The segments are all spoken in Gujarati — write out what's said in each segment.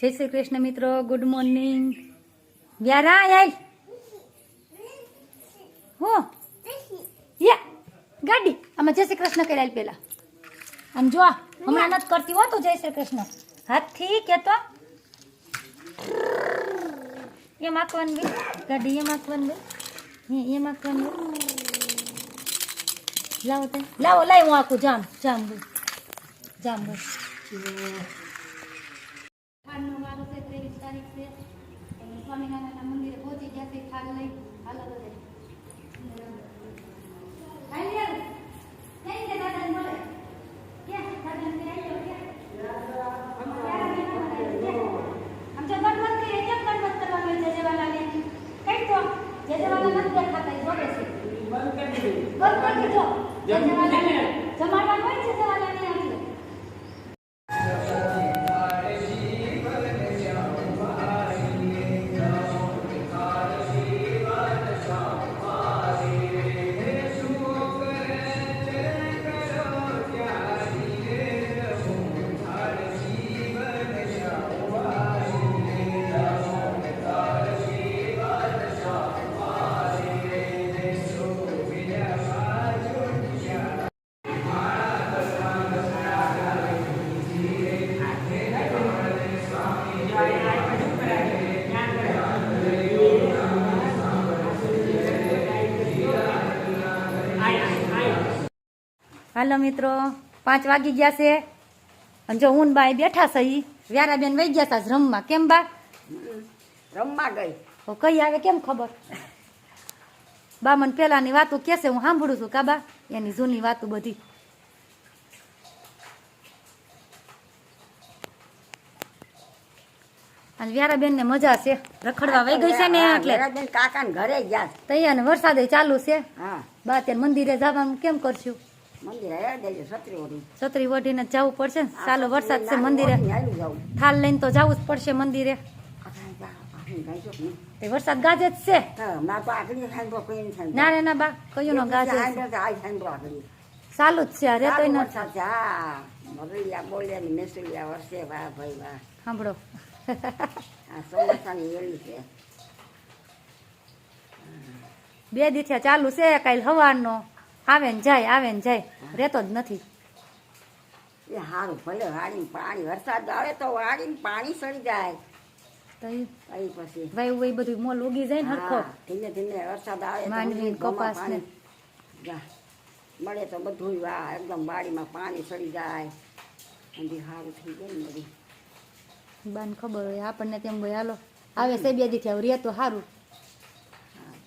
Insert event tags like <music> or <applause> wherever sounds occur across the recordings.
જય શ્રી કૃષ્ણ મિત્રો ગુડ મોર્નિંગ વ્યારા આય હો. યા, ગાડી. આમાં જય શ્રી કૃષ્ણ કરાયેલ પેલા. આમ જો હમણાં નથી કરતી હો તું જય શ્રી કૃષ્ણ. હાથથી કેતો. એમ આંકવાનું બે ગાડી એમ આંકવાનું બે એમ આંકવાનું લાવો તે લાવો, લાવ, હું આખું જામ જામ જામ બોલ તારીખ છે. સ્વામિનારાયણના મંદિરે પહોંચી ગયા છે ખાડ લઈ. હાલો બધે. નથી લે જોડે છે. બંધ કરી ક્યાં બંધ કરી ક્યાં આમ હાલો મિત્રો પાંચ વાગી ગયા છે. અને જો હું બાય બેઠા છે વ્યારા વ્યારાબેન વહી ગયા હતા રમવા. કેમ બા? રમવા ગઈ. કઈ આવે કેમ ખબર? બા મને પેલાની વાતો કેસે હું સાંભળું છું. કા બા? એની જૂની વાતો બધી. અને વ્યારાબેન ને મજા છે. રખડવા વહી ગઈ છે ને એટલે. કાકા ઘરે ગયા તૈયાર ને વરસાદે ચાલુ છે. બા ત્યારે મંદિરે જવાનું કેમ કરશું? છત્રી વઢીને જવું પડશે ને? ચાલો વરસાદ છે મંદિરે. થાલ લઈને તો જવું જ પડશે મંદિરે. તે વરસાદ ગાજે જ છે. ના રે ના બા કયું નો ગાજે ચાલુ જ છે અરે તો સાંભળો. બે દીથિયા ચાલુ છે કાલ હવારનો. આવે ને જાય આવે ને જાય. રહેતો જ નથી. એ સારું ભલે વાડીને પાણી વરસાદ આવે તો વાડીને પાણી સડી જાય તો પછી ભાઈ બધું મોલ ઉગી જાય ને હરખો. ધીમે ધીમે વરસાદ આવે માંડવી કપાસ ને. મળે તો બધું વાહ એકદમ વાડીમાં પાણી ચડી જાય અને સારું થઈ જાય ને બધું. બાને ખબર હોય આપણને તેમ ભાઈ હાલો. આવે છે બે દીથિયા રે તો સારું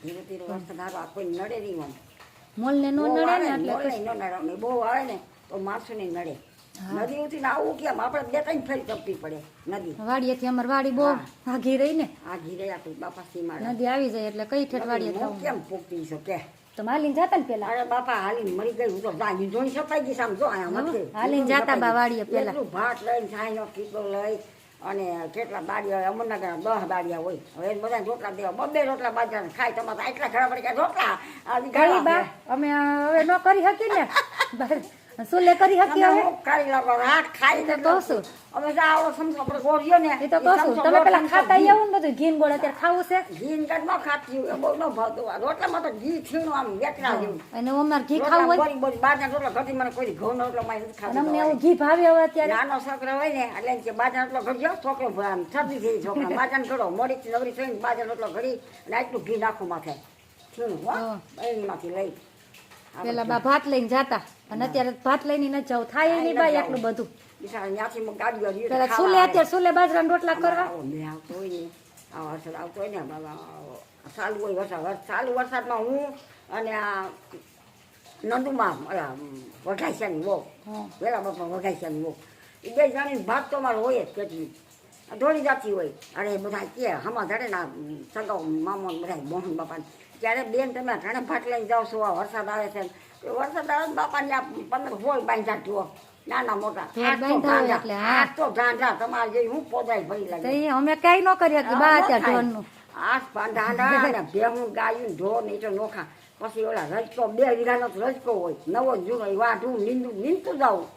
ધીરે ધીરે વરસાદ સારો આ કોઈ નડે નહીં આમ. મોલ ને નડે ને એટલે ન નડે બહુ આવે ને તો માછું ને નડે નદી ઉઠીને આવું કેમ આપણે બે ત્રણ ફેરી ટપવી પડે નદી. વાડીએથી અમાર વાડી બહુ આઘી રહી ને. આ રહી આપણી બાપા સીમાડે. નદી આવી જાય એટલે કઈ ઠેઠ વાડીએ થવું? કેમ પોકતી છો કે? તો માલીને જાતા ને પેલા? અરે બાપા હાલીને મરી ગઈ હું તો જાગી જોઈ સફાઈ ગઈ સામ જો આયા મત હાલીને જાતા બા વાડીએ પેલા. ભાત લઈને છાંયનો કીટો લઈ અને કેટલા બાડિયા હોય અમરનગર દસ બાડિયા હોય. હવે બધા રોટલા દેવા. બબે રોટલા બાજરા ખાય તમારે તો એટલા ખરાબ પડી ગયા. રોટલા અમે હવે ન કરી શકી ને. <laughs> બા- સુલે કરી. શકી હવે? કરી લાવો રાત ખાઈ તો તો કહું અમે તો આવડો સમસો આપણે ગોળ્યો ને. એ તો કહું છું. તમે પેલા ખાતા આવું ને બધું. ઘીન ગોળ અત્યારે ખાવું છે. ઘી ખાતી હોય બહુ ન ભાવતું રોટલામાં તો ઘી છીણું આમ વેચના જેવું. અને અમારે ઘી ખાવું હોય? રોટલા બોરી બારના રોટલા ઘટી મને કોઈ ઘઉં નો રોટલો મારી નથી અમને એવું ઘી ભાવે હવે અત્યારે? નાનો છોકરો હોય ને એટલે કે બાજરા રોટલો ઘડ્યો છોકરો આમ શરદી થઈ છોકરા. <laughs> બાજરાનો ઘડો મોડી નવરી થઈને બાજરા રોટલો ઘડી અને આટલું ઘી નાખું માથે. છીણું હો. હા. લઈ. પેલા બા ભાત લઈને જાતા. અને અત્યારે ભાત લઈને ન જાવ થાય નહીં બા એટલું બધું. પેલા સુલે અત્યારે સુલે બાજરાના રોટલા કરવા. વરસાદ આવતો ને બાબા ચાલુ હોય વરસાદ. વર- ચાલુ વરસાદમાં હું અને આ નંદુમાં વઘાસિયાની વહુ. વેલા બાપા વઘાઈશાની વહુ. એ બે જાણી ભાત તો અમારો હોય જ કેટલી. ધોળી જાતી હોય. અને બધા કે હમા ધડે ના સગાઓ મામો બધા મોહન બાપાને. ત્યારે બેન તમે ઘણે ભાટ લઈને જાઓ છો વરસાદ આવે છે. વરસાદ આવે બાપાને આ પંદર હોય બાંધા જુઓ નાના મોટા. આઠ તો ઢાંઢા. ઢાંઢા તમારે જે હું પોદાય ભરી લાગે. અમે કઈ ન કરીએ કે બા આઠ પાંડા ને ભેહું ગાયું ઢો નહીં તો નોખા. પછી ઓલા રજકો બે વીઘાનો રજકો હોય નવો જૂનો વાઢું નીંદું નીંદતું જાવું